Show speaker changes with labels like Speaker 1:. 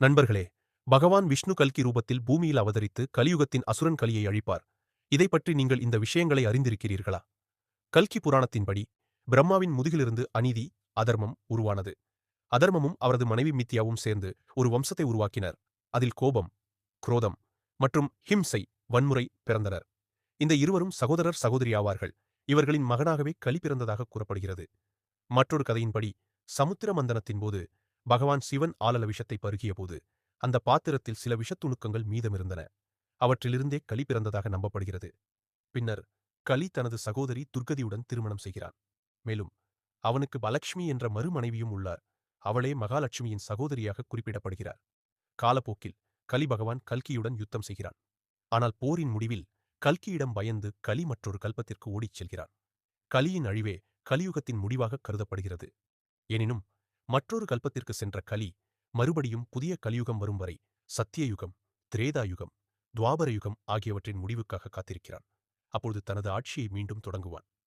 Speaker 1: நண்பர்களே பகவான் விஷ்ணு கல்கி ரூபத்தில் பூமியில் அவதரித்து கலியுகத்தின் அசுரன் கலியை அழிப்பார். இதை பற்றி நீங்கள் இந்த விஷயங்களை அறிந்திருக்கிறீர்களா? கல்கி புராணத்தின்படி பிரம்மாவின் முதுகிலிருந்து அநீதி அதர்மம் உருவானது. அதர்மமும் அவரது மனைவி மித்தியாவும் சேர்ந்து ஒரு வம்சத்தை உருவாக்கினர். அதில் கோபம் குரோதம் மற்றும் ஹிம்சை வன்முறை பிறந்தனர். இந்த இருவரும் சகோதரர் சகோதரியாவார்கள். இவர்களின் மகனாகவே கலி பிறந்ததாக கூறப்படுகிறது. மற்றொரு கதையின்படி சமுத்திர மந்தனத்தின் போது பகவான் சிவன் ஆலல விஷத்தை பருகியபோது அந்த பாத்திரத்தில் சில விஷத்துணுக்கங்கள் மீதமிருந்தன. அவற்றிலிருந்தே களி பிறந்ததாக நம்பப்படுகிறது. பின்னர் களி தனது சகோதரி துர்கதியுடன் திருமணம் செய்கிறான். மேலும் அவனுக்கு பலக்ஷ்மி என்ற மறுமனைவியும் உள்ளார். அவளே மகாலட்சுமியின் சகோதரியாக குறிப்பிடப்படுகிறார். காலப்போக்கில் கலி பகவான் கல்கியுடன் யுத்தம் செய்கிறான். ஆனால் போரின் முடிவில் கல்கியிடம் பயந்து கலி மற்றொரு கல்பத்திற்கு ஓடிச் செல்கிறான். கலியின் அழிவே கலியுகத்தின் முடிவாக கருதப்படுகிறது. எனினும் மற்றொரு கல்பத்திற்கு சென்ற கலி மறுபடியும் புதிய கலியுகம் வரும் வரை சத்தியயுகம் திரேதாயுகம் துவாபர யுகம் ஆகியவற்றின் முடிவுக்காக காத்திருக்கிறான். அப்பொழுது தனது ஆட்சியை மீண்டும் தொடங்குவான்.